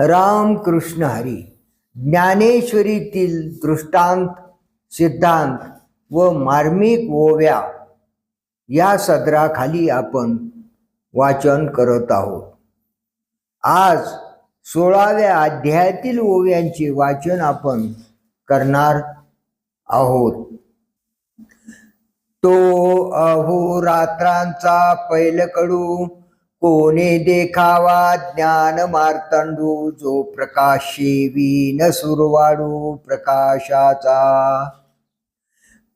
रामकृष्ण हरी ज्ञानेश्वरीतील दृष्टांत सिद्धांत व मार्मिक ओव्या या सदराखाली आपण वाचन करत आहोत. आज सोळाव्या अध्यायातील ओव्यांचे वाचन आपण करणार आहोत. तो अहोरात्रांचा पैलकडू कोणे देखावा ज्ञान मार्तंडू जो प्रकाशी न सुरवाडू प्रकाशाचा.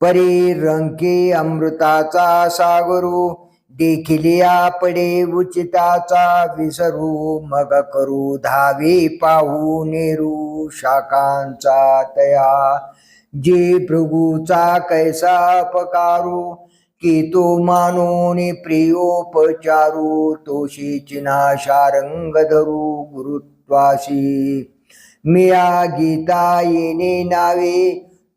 परी रंके अमृताचा सागरू देखिलिया पडे उचिताचा विसरू मग करू धावे पाहू नेरू शाखांचा तया. जे भृगूचा कैसा पकारू की तो मानून प्रियोपचारू तोशी चिनाशारंग धरू गुरुत्वाशी। मिया गीता येणे नावे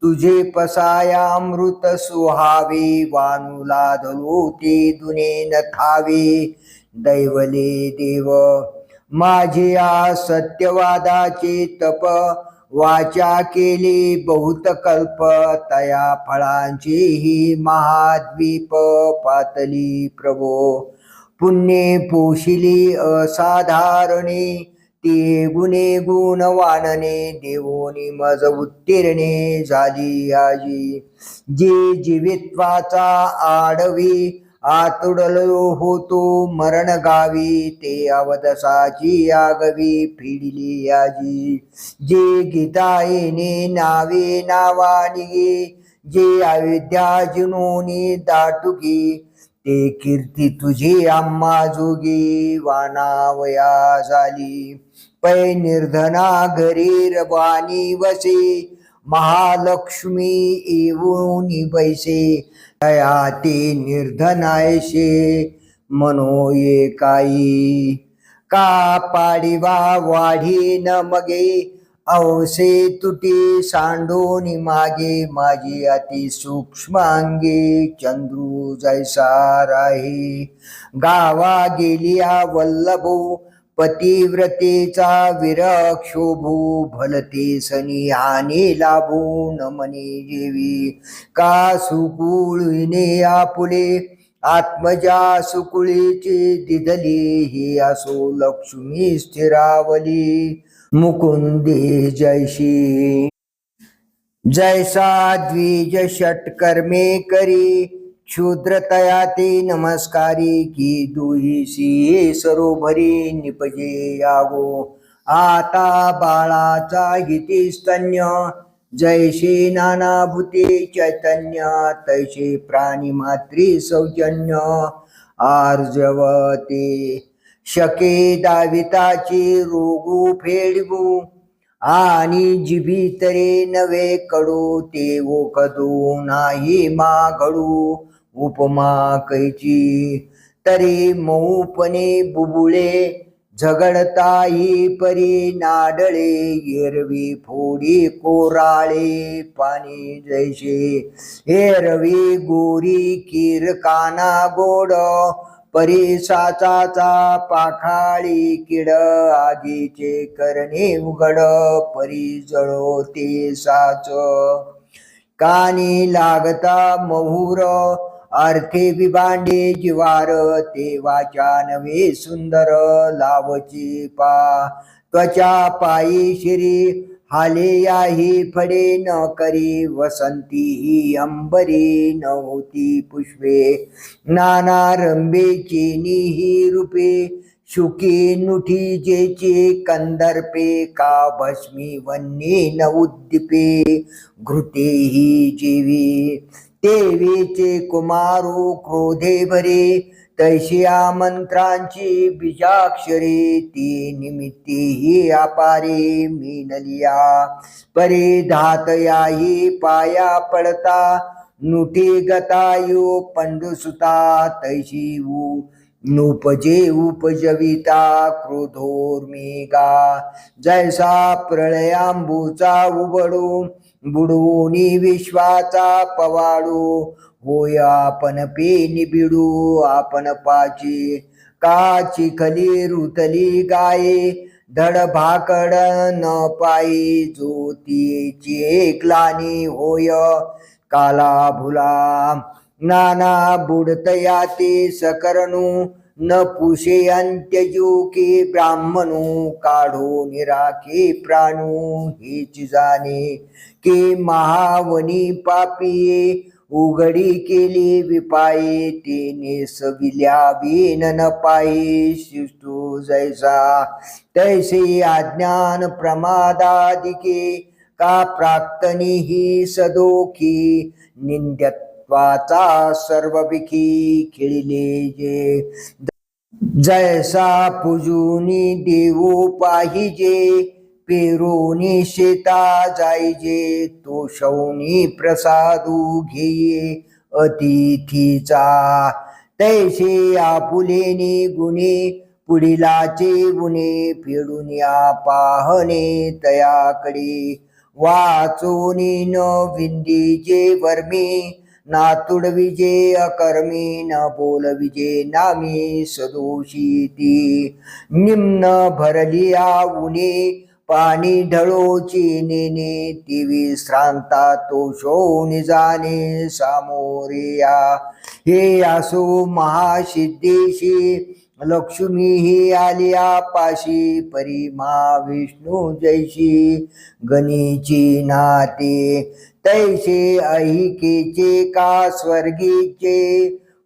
तुझे पसायामृत सुहावे वानुला धरू ते दुने न थावे। दैवले देव माझे आ सत्यवादाचे तप वाचा केली बहुत कल्प तया फळांची ही महाद्वीप पातली प्रभो. पुण्ये पोशिली असाधारणे ते गुणे गुण वानने देवोनी मज उत्तीर्णे झाली आजी. जे जीवित्वाचा आडवी आतुडलो होतो मरण गावी ते अवदसाची आगवी फिडली याजी जे गीता येणे नावे नावानिगे जे अविद्या जिनोनी दाटुकी ते कीर्ती तुझी आम्हा जोगी वानावया झाली पै निर्धना घरी रबानी वसे महालक्ष्मी येऊन बैसे दयाती निर्धनायशी मनो ये का पाडिवा वाढी न मगे औसे तुटी सांडोनी मागे माझी अति सूक्ष्मांगी चंद्रू जैसा राही. गावा गेलिया वल्लभो पतिव्रतेचा विरक्षोभू भलते सनी हानी लाभू न मनी जेवी. का सुकुळीने आपुले आत्मजा सुकुळीचे दिदली ही असो लक्ष्मी स्थिरावली. मुकुंदे जयशी जैसा द्विज षटकर्मे करी क्षुद्रतया ते नमस्कारी की दुहीसी सरोभरी निपजे यागो आता बाळाचा हिती स्तन्य जैसे नानाभूते चैतन्य तैसे प्राणी मात्री सौजन्य. आर्जवते शके दाविताची रोगू फेडबू आणि जिभितरे नवे कडू ते ओकदू नाही मागडू. उपमा कैची तरी मऊपणे बुबुळे झगडताई परी नाडळे एरवी फोडी कोराळे पाणी जैसे एरवी गोरी कीर काना गोड साचाचा पाखाळी किड आगीचे करणे उघड परी जळो ते साच. कानी लागता महुर अर्थे विभांडे जिवार तेवाच्या नवे सुंदर लावची पा. त्वचा पायी श्री हाले याही फडे न करी वसंती ही अंबरी नव्हती पुष्पे. नाना रंबेची ही रूपे शुकी नुठी जेचे कंदर्पे का भस्मी वन्ये न उद्दीपे. घृते ही जीवी देवीचे कुमारो क्रोधे भरे तैशिया मंत्रांची बीजाक्षरे ती निमित्ती ही अपारे मिनलिया. परे धातयाही पाया पडता नुटी गतायो पंडुसुता तैशी उ नुपजे उपजविता क्रोधोर्मेगा। जैसा प्रळयांबूचा उबडू बुडवूनी विश्वाचा पवाडू होय आपण पे निबिडू आपण पाची का चिखली रुतली गाये धड भाकड न पायी ज्योतीची एकलानी होय काला भुला नाना बुडतया ते सकरणू न पुषे अंत्यजू की ब्राह्मणू काढो निराखे प्राणू हेच जाणे के महावनी पापिये उघडी केली विपाये तिने सविल्या बीन न पायी शिष्टो जैसा. तैसे अज्ञान प्रमादादिके का प्राक्तनी ही सदोखी निंद्यत वाचा सर्वपिकी खेळले जे. जैसा पूजुनी देऊ पाहिजे पेरोनी शेता जायजे तो शौनी प्रसादू घेये. अतिथीचा तैसे आपुलेने गुणे पुढिलाचे गुणे फेडून या पाहणे तयाकडे. वाचोनी न विंदीचे वर्मी ना तुडविजे अकर्मी न बोलविजे नामी सदोषी ती. निम्न भरलिया उने पाणी ढळोची नेने ती विश्रांता तो शोनी जाणे सामोरिया. हे असो महासिद्धेशी लक्ष्मी ही आलिया पाशी परिमा विष्णू जैशी गणेची नाते. तैसे अहिकेचे का स्वर्गीचे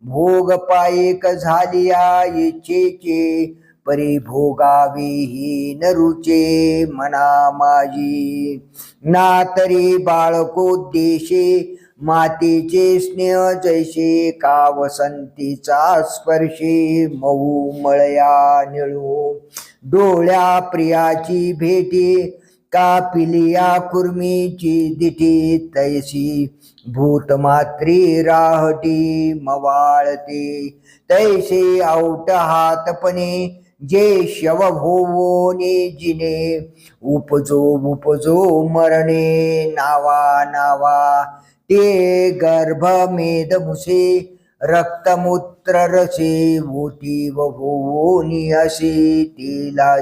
भोग पायक झालिया इच्छेचे परिभोगावी ही नरुचे मना माझी ना तरी बाळकोद्देशे मातेचे स्नेह जैसे का वसंतीचा स्पर्शे मऊ मळया निळू डोळ्या प्रियाची भेटी कापिलिया कुर्मीची दिठी तैसी भूतमात्री राहटी मवाळते. तैसे औट हातपणे जे शव भोवोने जिने. उपजो उपजो मरणे नावा नावा. ते गर्भ मेद मुसे रक्तमूत्र रसे मोती व भोवोनी असे तिला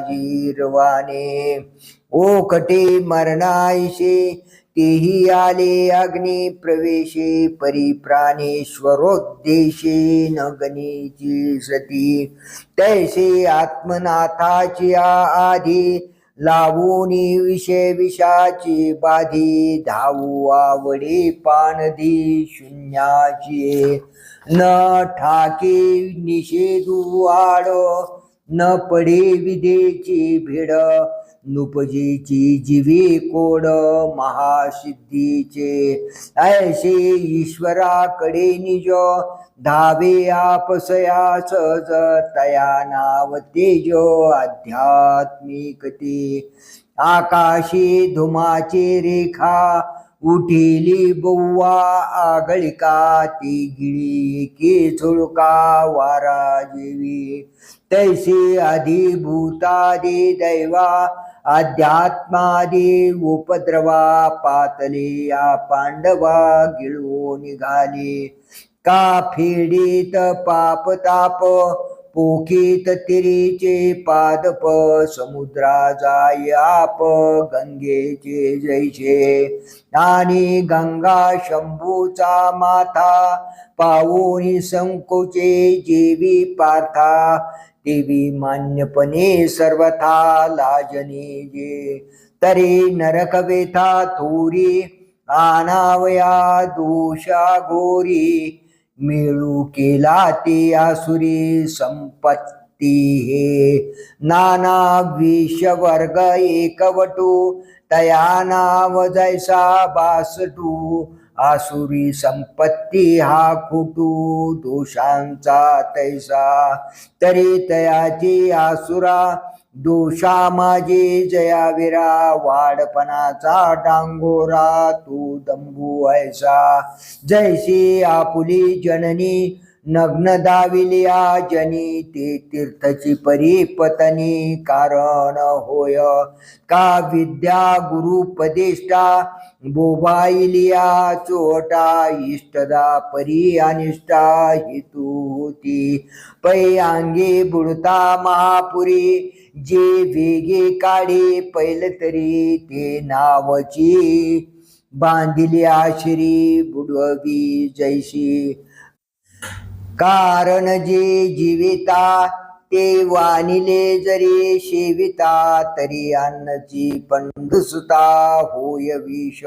ओ ओकटे मरणायशे तेही आले अग्नी प्रवेशे परिप्राणेश्वरोद्देशे न गणेची सती. तैसे आत्मनाथाची आधी लावूनी विषय विषाची बाधी धावू आवडे पानधी शून्याची. न ठाके निषेधू आड न पडे विधेची भिड नुपजेची जीवी कोड महासिद्धीचे. ऐसे ईश्वराकडे निज धावे आपसया सहज तया नाव तेज आध्यात्मिकते. आकाशी धुमाचे रेखा उठिली बौवा आगळिका ती गिळी के झुळका वारा जेवी. तैसे अधिभूतादे दैवा अध्यात्मादी उपद्रवा पातले या पांडवा गिळू निघाले. का फेडीत पाप ताप पोखीत तिरीचे पादप समुद्रा जाय आप गंगेचे जैसे. आणि गंगा शंभूचा माथा पाऊनी संकोचे जेवी पार्था. देवी मान्यपणे सर्वथा लाजने जे. तरी नरक वेथा थोरी आनावया दोषा गोरी मिळू केला ते आसुरी संपत्ती हे. नाना विष वर्ग एकवटू तया नाव जैसा बासटू. आसुरी संपत्ती हा कुटू दोषांचा तैसा. तरी तयाची आसुरा दोषा माझे जयाविरा वाडपणाचा डांगोरा तू दंबू ऐसा जैसी आपुली जननी नग्न दाविलिया जनी ते तीर्थची परिपतनी. कारण होय का विद्या गुरुपदेष्टा बोबाईलिया चोटा इष्टदा परी अनिष्टा हेतू होती. पै अंगे बुडता महापुरी जे वेगे काढे पैल तरी ते नावची बांधिली आशिरी बुडवी जैशी. कारण जे जीविता ते वानिले जरी शेविता तरी अन्नची पंडुसुता होय विष.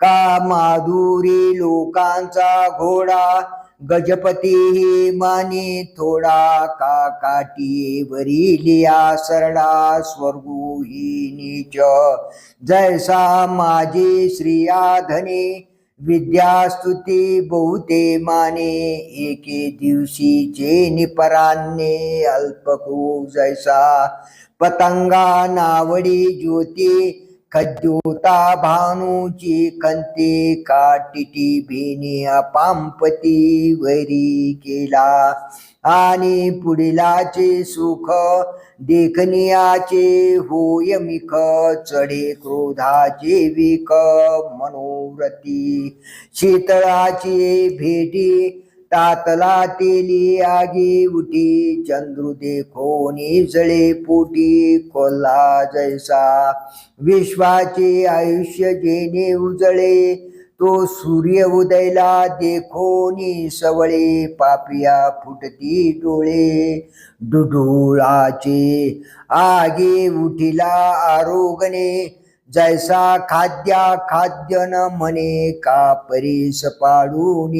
का माधुरी लोकांचा घोडा गजपती माने थोडा का काटी वरिलिया सरडा स्वर्गुही नीच. जैसा माझी श्रिया धने विद्यास्तुती बहुते माने एके दिवशी जे निपरान्ने अल्पको जैसा। पतंगा नावडी ज्योती खद्योता भानूची कंते काटिटी भेनी पांपती वरी केला. आणि पुढीलाचे सुख देखनियाचे होय मिख चढे क्रोधाचे विक मनोव्रती शीतळाची भेटी तातला तेली आगी उठी चंद्रू देखोनी जळे पोटी कोल्हा जैसा विश्वाचे आयुष्य जेने उजळे तो सूर्य उदयला देखोनी सवळे पापिया फुटती डोळे. डुडुळाचे आगे उठिला आरोगणे जैसा खाद्या खाद्य न म्हणे का परीस पाडून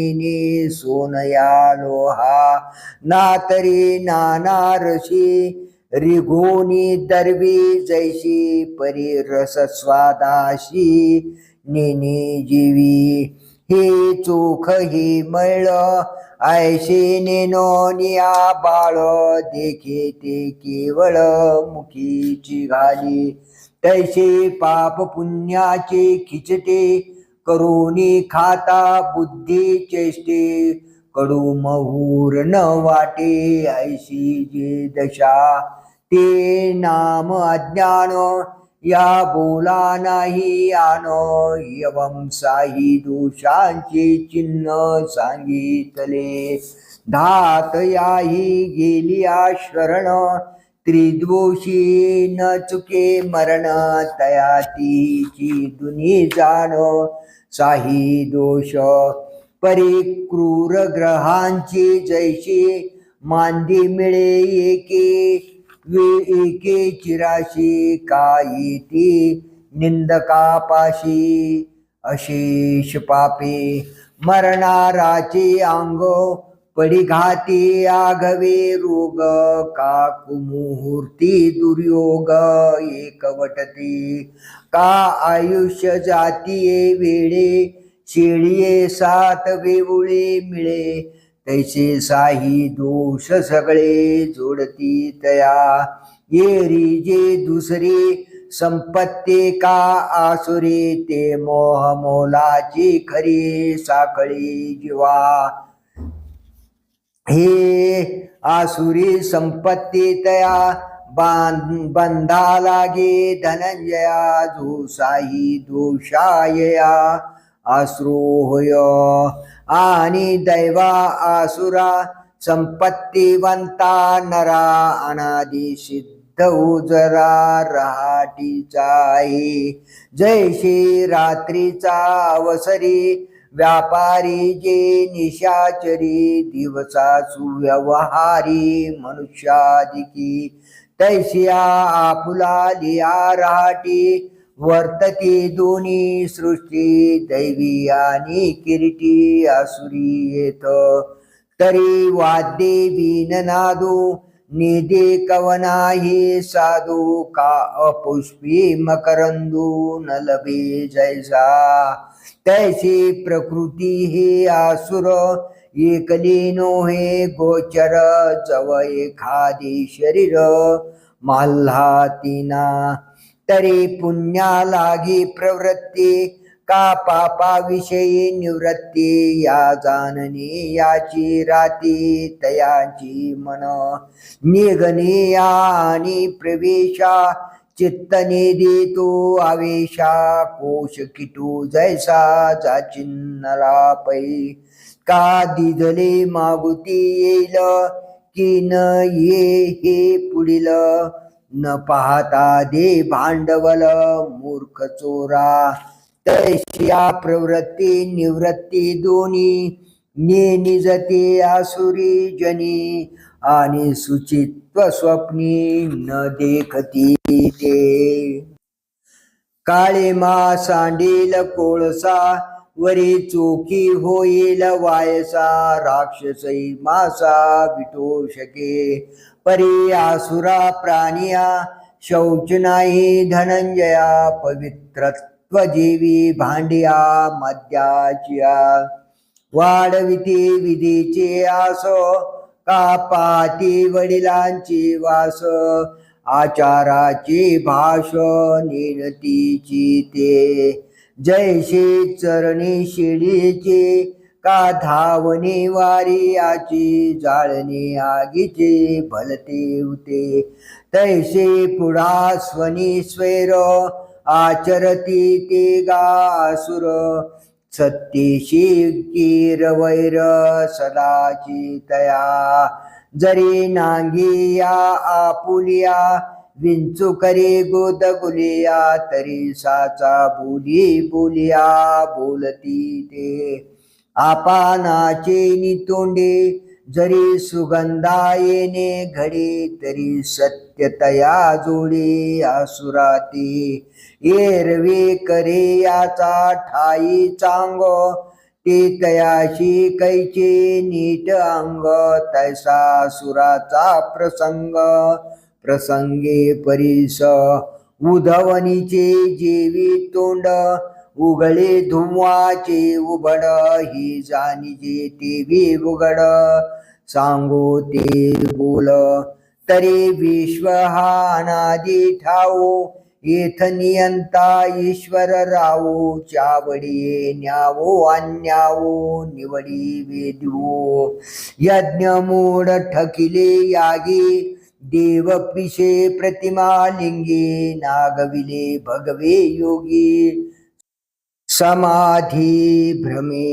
सोनया लोहा. ना तरी नाना रशी रिघोनी दरवी जैशी परी रस स्वादाशी नेने जीवी. हे चोख हे मळ ऐशे नेनोनिया बाळ देखे ते केवळ मुखीची घाली. तैसे पाप पुण्याचे खिचते करोनी खाता बुद्धी चेष्टे कडू महूर न वाटे ऐशी जे दशा. ते नाम अज्ञान या बोला नाही आन यवम साही दोषांचे चिन्ह सांगितले. धात याही गेली शरण त्रिदोषी न चुके मरण तयाती तीची दुनी जाण. साही दोष परी क्रूर ग्रहांची जैशी मांदी मिळे एके वे एके चिराशी काही ती निंदकापाशी. अशेष पापे मरणाराचे अंगो पडिघाती आघवे रोग का कुमुहूर्ती दुर्योग एकवटती. का आयुष्य जातीये वेळे शेळीये सात वेवुळे मिळे. तैसे साही दोष सगळे जोडती तया. येरी जे दुसरे संपत्ती का आसुरे ते मोह मोलाची खरी साखळी जीवा. हे आसुरी संपत्ती तया बंधा लागे धनंजया जो साई दोषायया आश्रो होय. आणि दैवा आसुरा संपत्तीवंता नरा अनादि सिद्ध उजरा रहाटीचा जय श्री रात्रीचा अवसरी व्यापारी जे निशाचरी दिवसा सुव्यवहारी मनुष्यादिकी. तैसिया आपुला लिया राहाटी वर्तती दोन्ही सृष्टी दैवी आणि किरीटी आसुरी येत. तरी वाद्ये वीणनादू निदे कवनाही साधू का अपुष्पी मकरंदू न लभे जैसा. तैसी प्रकृती हे आसुर एकलीनो हे गोचर जव एखादी शरीर। माल्हातीना तरी पुण्या लागी प्रवृत्ती का पापाविषयी निवृत्ती या जाणणे याची राती तयाची मन। निगणे आणि प्रवेशा चित्तने देतो आवेशा कोश किटू जैसा जाचिन्नला पै का दिदले मागुती येईल की न ये हे पुढील न पाहता दे भांडवल मूर्ख चोरा। तैशिया प्रवृत्ती निवृत्ती दोन्ही ने निजते आसुरी जनी। आणि सुचित्व स्वप्नी न देखती ते. काळे मा सांडील कोळसा वरी चोखी होईल वायसा राक्षसई मासा विटो शके. परी आसुरा प्राणिया शौच नाही धनंजया पवित्रत्व जीवी भांडिया मद्याचिया. वाढविती विधीचे आसो पाती वडिलांची वास. आचाराची भाष निनतीची ते. जैशी चरणी शिडीची का धावणी वारी आची जाळणी आगीचे भलते होते तैसे पुढा स्वनी स्वैर आचरती ते गासुर. सत्तीशी कीर वैर सदाची तया जरी नांगिया आपुलिया विंचू करे गोद गुलिया तरी साचा बोली बोलिया बोलती ते. आपानाचे नितोंडे जरी सुगंधा येणे घडी तरी सत्य सत्यतया जोडी आसुराती एरवी करे याचा ठाई चांग ते तयाशी कैची नीट अंग तैसा सुराचा प्रसंग. प्रसंगे परिस उधवनीचे जेवी तोंड उघळे धुमवाचे उघड ही जाणीजे तेवी उघड. सांगो ते बोल तरी विश्व हा अनादी ठाऊ येथ नियंता ईश्वर रावो चावडी न्यावो अन्यावो निवडी वेदवो. यज्ञ मूड ठकिले यागी देव पिशे प्रतिमा लिंगी नागविले भगवे योगी. समाधी भ्रमे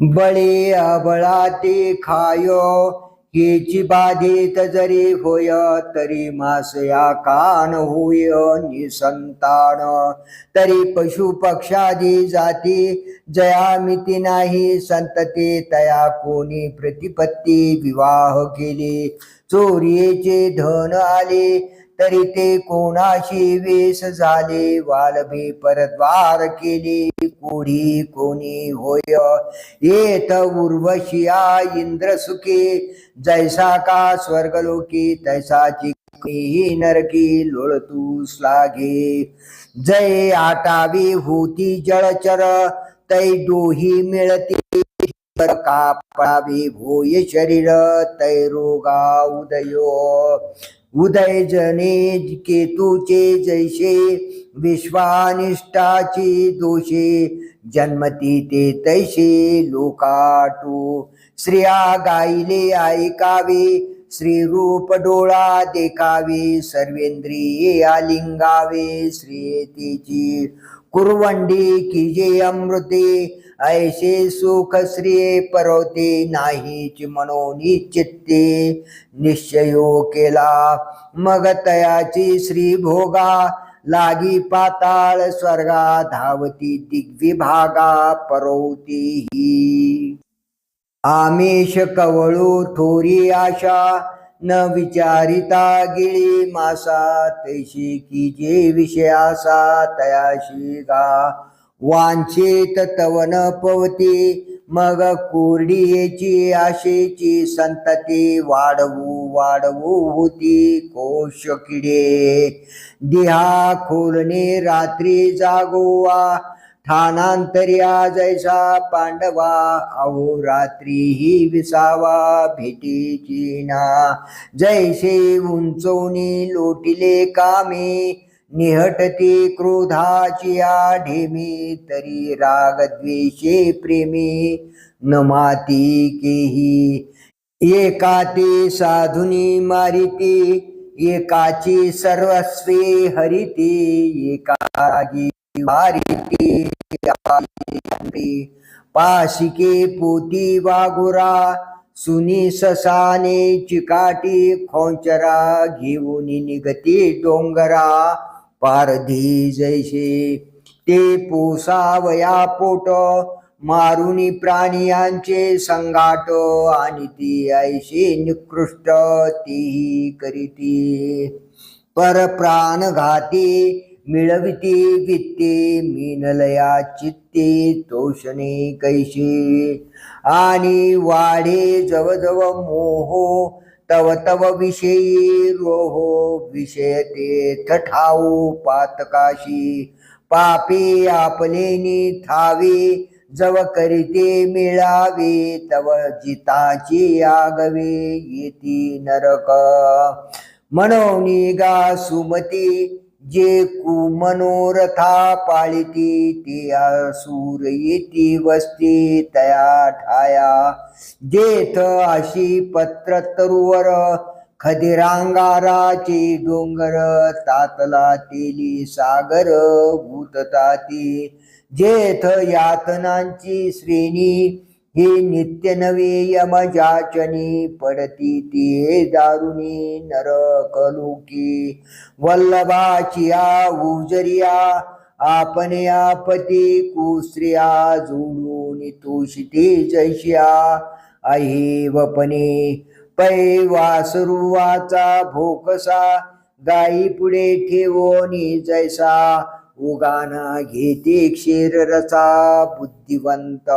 बळे अबळा ते खायो केची बाधित जरी होय तरी मास या कान होय निसंतान. तरी पशु पक्षादी जाती जयामिती नाही संतते तया कोणी प्रतिपत्ती विवाह केले. चोरीचे धन आले तरी ते कोणाशी वेश झाले वालभे परद्वार केले. कोढी कोणी होय. येत उर्वशिया इंद्र सुखी. जैसा का स्वर्गलोकी तैसाची ही नरकी लोळतूस लागे जय आटावी होती जळचर तै डोही मिळते. कापडावे भोय शरीर तै रोगा उदयो. उदय जने केतूचे जैसे विश्वानिष्ठाची दोषे जन्मती ते तैसे लोकाटो. श्रिया गायले ऐकावे श्री रूप डोळा देखावे सर्वेंद्रिये आलिंगावे श्रीयतीची कुरवंडी की अमृते ऐसे सुख श्री परवते नाही मनोनी चित्ते निश्चयो केला मग तयाची श्री भोगा लागी पाताळ स्वर्गा धावती दिग्विभागा परवती ही। आमिष कवळू थोरी आशा न विचारिता गिळी मासा तैशी की जे विषयासा तयाशी गा। वांछेत तवन पवती मग कुर्डीची आशेची संतती वाढवू वाढवू होती कोश किडे दिहा खोलणे रात्री जागोवा ठाणांतर्या जैसा पांडवा अहो रात्री ही विसावा भेटीची ना. जैसे उंचवणी लोटिले कामे निहटते क्रोधाची ढेमी तरी राग द्वेषे प्रेमी न माती केही। एकाती साधुनी मारिते एकाची सर्वस्वे हरिते एकागी मारिते पाशिके पोती वागुरा सुनी ससाने चिकाटी खोंचरा घेऊन निगती डोंगरा। पारधी जैसे ते पोसावया पोट मारुनी प्राणियांचे संघाट आणि ती ऐशी निकृष्ट ती करीती. पर प्राण घाती मिळविती वित्ते मीनलया चित्ते तोषणे कैशी आणि वाढे जवजव मोहो तव तव विषयी रोहो विषय ते ठाऊ पातकाशी. पापी आपलेनी थावे जव करीते मिळावे तव जिताची आगवे येती नरक. मनोनी गा सुमती जे कुमनोरथा पाळिती ते आसूर येती वस्ती तया ठाया. जेथ अशी पत्र तरुवर खदिरांगाराचे डोंगर तातला तेली सागर भूतताती. जेथ यातनांची श्रेणी हे नित्य नवे यमजाचनी पडती ती दारुणी नरक वल्लभाचिया वल्लभाची उजरिया आपने आपती कुस्त्रिया जोडून तोषिते जैशिया. आहे पै वासरुवाचा भोकसा गाई पुढे ठेवोनी जैसा. उगाना घेते क्षीर रसा बुद्धिवंत.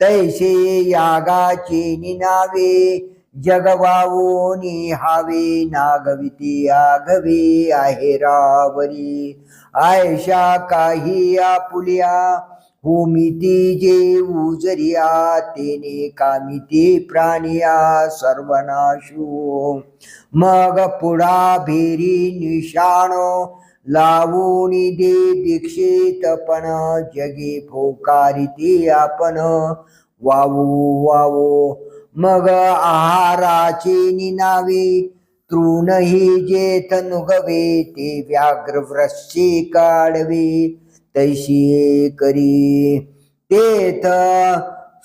तैसे यागाचे निनावे जगवावोनी हावे नागविती आघवे आहे रावरी. आयशा काही आपुल्या होमिती जे उजरिया तेने कामिती प्राणिया सर्वनाशो. मग पुढा भेरी निशाण लावून दे दीक्षितपण जगे फोकारिती आपण वावू वावो मग आहाराची निनावे तृणही जेत नुगवे ते व्याघ्र वृश्ची काढवे. तैशी करी तेथ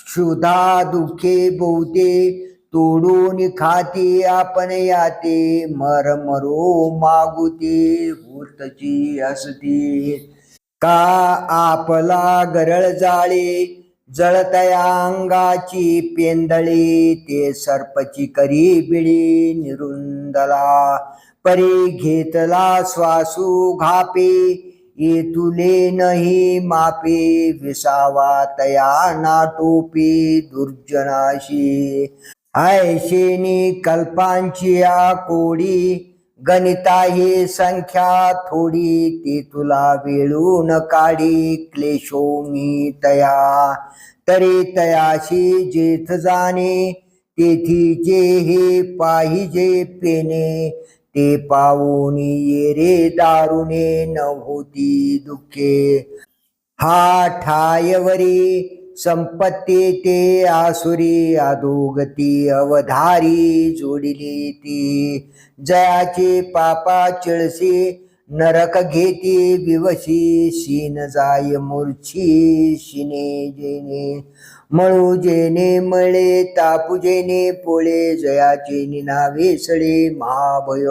क्षुधा दुःखे बहुते तोडून खाती आपण याते मर मागुती मागुते होतची असती. का आपला गरळ जाळे जळतया अंगाची पेंदळी ते सर्पची करी बिळी निरुंदला. परी घेतला श्वासू घापे येतुले नाही मापे विसावा तया नाटोपी दुर्जनाशी. आयशेनी कल्पांची या कोडी गणिता ही संख्या थोडी ती तुला वेळून काढी क्लेशो मी तया. तरी तयाशी जेथ जाणे तेथीचे हे पाहिजे पेने ते पाहून ये रे दारुणे न होती दुःखे. हा ठायवरी संपत्ती ते आसुरी अधोगती अवधारी जोडिली ती. जयाचे पापा चिळसी नरक घेती विवशी शीन जाय मूर्छी शिने जेने. मळू जेने मळे तापू जेने पोळे जयाचे निनावे सळे महाभय.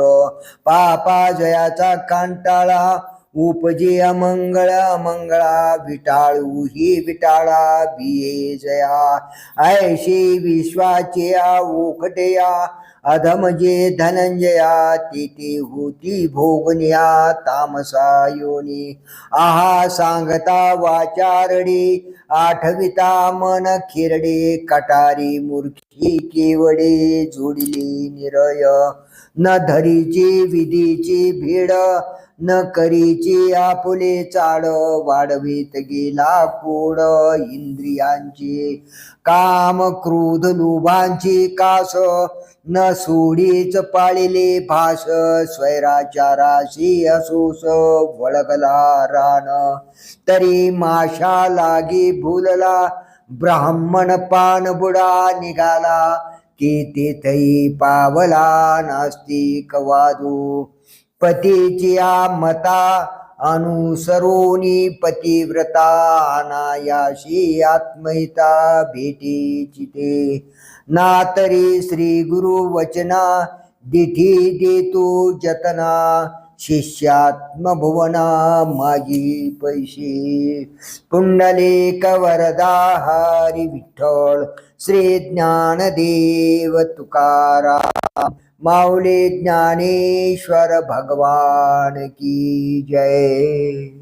पापा जयाचा कांटाळा उपजे अमंगळ अमंगळा विटाळू ही विटाळा बिये जया. ऐशी विश्वाचे ओखटया अधम जे धनंजया तेथे होती भोगनिया तामसा योनी. आहा सांगता वाचारडी आठविता मन खिरडे कटारी मूर्खी केवडे जोडिले निरय. न धरीची विधीची भीड न करीची आपुले चाड वाढवीत गेला कोड इंद्रियांचे. काम क्रोध लोभांची कास न सोडीच पाळिले भास. स्वैराचाराशी असोस वळगला रान. तरी माशा लागी भुलला. ब्राह्मण पान बुडा निघाला. की तेथही पावला नास्तिक वादू. पतीच्या मता अनुसरोनी पतिव्रता अनायाशी आत्महिता भेटी चिते. ना तरी श्री गुरु वचना दिठी देतो जतना. शिष्यात्मभुवना माझी पैसे. पुंडलिक वरदा हरी विठ्ठल. श्री ज्ञानदेव तुकाराम. माऊली ज्ञानेश्वर भगवान की जय।